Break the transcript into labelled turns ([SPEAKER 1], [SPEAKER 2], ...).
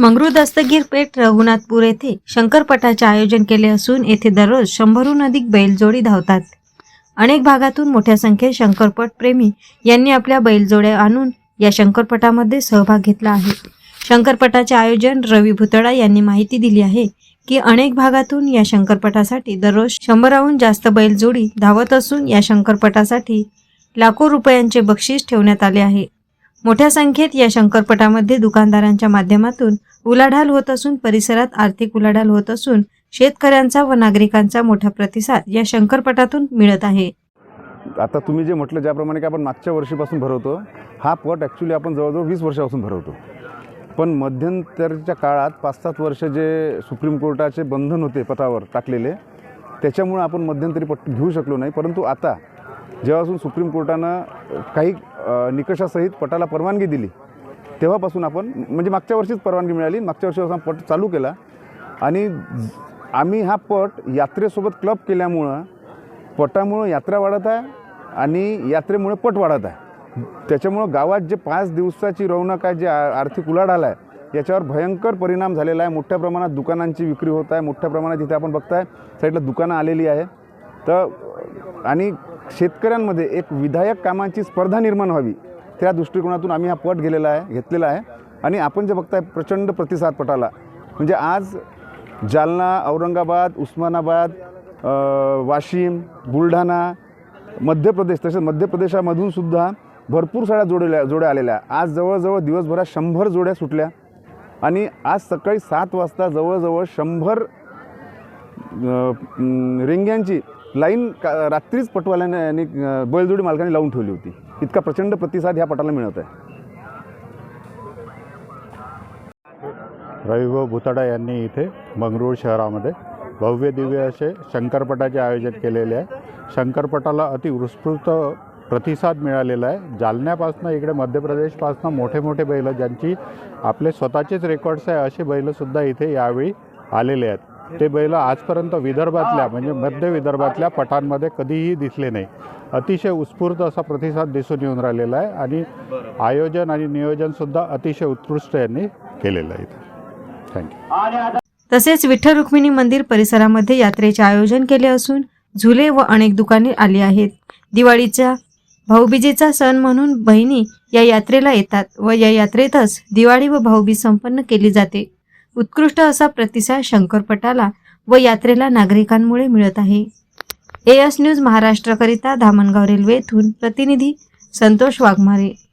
[SPEAKER 1] मंगरू दस्तगीर पेठ रघुनाथपूर येथे शंकरपटाचे आयोजन केले असून येथे दररोज शंभरहून अधिक बैलजोडी धावतात. अनेक भागातून मोठ्या संख्येत शंकरपट प्रेमी यांनी आपल्या बैलजोड्या आणून या शंकरपटामध्ये सहभाग घेतला आहे. शंकरपटाचे आयोजन रवी भुतडा यांनी माहिती दिली आहे की अनेक भागातून या शंकरपटासाठी दररोज शंभराहून जास्त बैलजोडी धावत असून या शंकरपटासाठी लाखो रुपयांचे बक्षीस ठेवण्यात आले आहे. मोठ्या संख्येत या शंकरपटामध्ये दुकानदारांच्या माध्यमातून उलाढाल होत असून परिसरात आर्थिक उलाढाल होत असून शेतकऱ्यांचा व नागरिकांचा मोठा प्रतिसाद या शंकरपटातून मिळत आहे.
[SPEAKER 2] आता तुम्ही जे म्हटलं ज्याप्रमाणे की आपण मागच्या वर्षीपासून भरवतो हा पट ॲक्च्युली आपण जवळजवळ वीस वर्षापासून भरवतो. पण मध्यंतरच्या काळात पाच सात वर्ष जे सुप्रीम कोर्टाचे बंधन होते पथावर टाकलेले त्याच्यामुळं आपण मध्यंतरी पट घेऊ शकलो नाही. परंतु आता जेव्हापासून सुप्रीम कोर्टानं काही निकषासहित पटाला परवानगी दिली तेव्हापासून आपण म्हणजे मागच्या वर्षीच परवानगी मिळाली मागच्या वर्षीपासून पट चालू केला. आणि आम्ही हा पट यात्रेसोबत क्लब केल्यामुळं पटामुळं यात्रा वाढत आहे आणि यात्रेमुळे पट वाढत आहे. त्याच्यामुळं गावात जे पाच दिवसाची रौनक आहे जे आर्थिक उलाढाल आहे याच्यावर भयंकर परिणाम झालेला आहे. मोठ्या प्रमाणात दुकानांची विक्री होत आहे. मोठ्या प्रमाणात इथे आपण बघताय साईडला दुकानं आलेली आहे. तर आणि शेतकऱ्यांमध्ये एक विधायक कामांची स्पर्धा निर्माण व्हावी त्या दृष्टिकोनातून आम्ही हा पट गेलेला आहे घेतलेला आहे. आणि आपण जे बघताय प्रचंड प्रतिसाद पटाला. म्हणजे आज जालना औरंगाबाद उस्मानाबाद वाशिम बुलढाणा मध्य प्रदेश तसेच मध्य प्रदेशामधून सुद्धा भरपूर साऱ्या जोडल्या जोड्या आलेल्या. आहे. आज जवळजवळ दिवसभरात शंभर जोड्या सुटल्या. आणि आज सकाळी सात वाजता जवळजवळ शंभर रेंग्यांची लाईन का रात्रीच पटवाल्याने आणि बैलजोडी मालकाने लावून ठेवली होती. इतका प्रचंड प्रतिसाद ह्या पटाला मिळत आहे.
[SPEAKER 3] रविभाऊ भुताडा यांनी इथे मंगरूळ शहरामध्ये भव्य दिव्य असे शंकरपटाचे आयोजन केलेले आहे. शंकरपटाला अतिउत्स्फूर्त प्रतिसाद मिळालेला आहे. जालन्यापासनं इकडे मध्य प्रदेशपासनं मोठे मोठे बैल ज्यांची आपले स्वतःचेच रेकॉर्ड्स आहे असे बैलसुद्धा इथे यावेळी आलेले आहेत. ते बैल आजपर्यंत विदर्भातल्या म्हणजे मध्य विदर्भातल्या पटांमध्ये कधीही दिसले नाही. अतिशय उत्स्फूर्त असा प्रतिसाद दिसून येऊन राहिलेला आहे आणि आयोजन आणि नियोजनसुद्धा अतिशय उत्कृष्ट यांनी केलेलं आहे इथं. थँक्यू
[SPEAKER 1] तसेच विठ्ठल रुक्मिणी मंदिर परिसरामध्ये यात्रेचे आयोजन केले असून झुले व अनेक दुकाने आली आहेत. दिवाळीचा भाऊबीजेचा सण म्हणून बहिणी या यात्रेला येतात व या यात्रेतच दिवाळी व भाऊबीज संपन्न केली जाते. उत्कृष्ट असा प्रतिसाद शंकरपटाला व यात्रेला नागरिकांमुळे मिळत आहे. एएस न्यूज महाराष्ट्रकरिता धामणगाव रेल्वे प्रतिनिधी संतोष वाघमारे.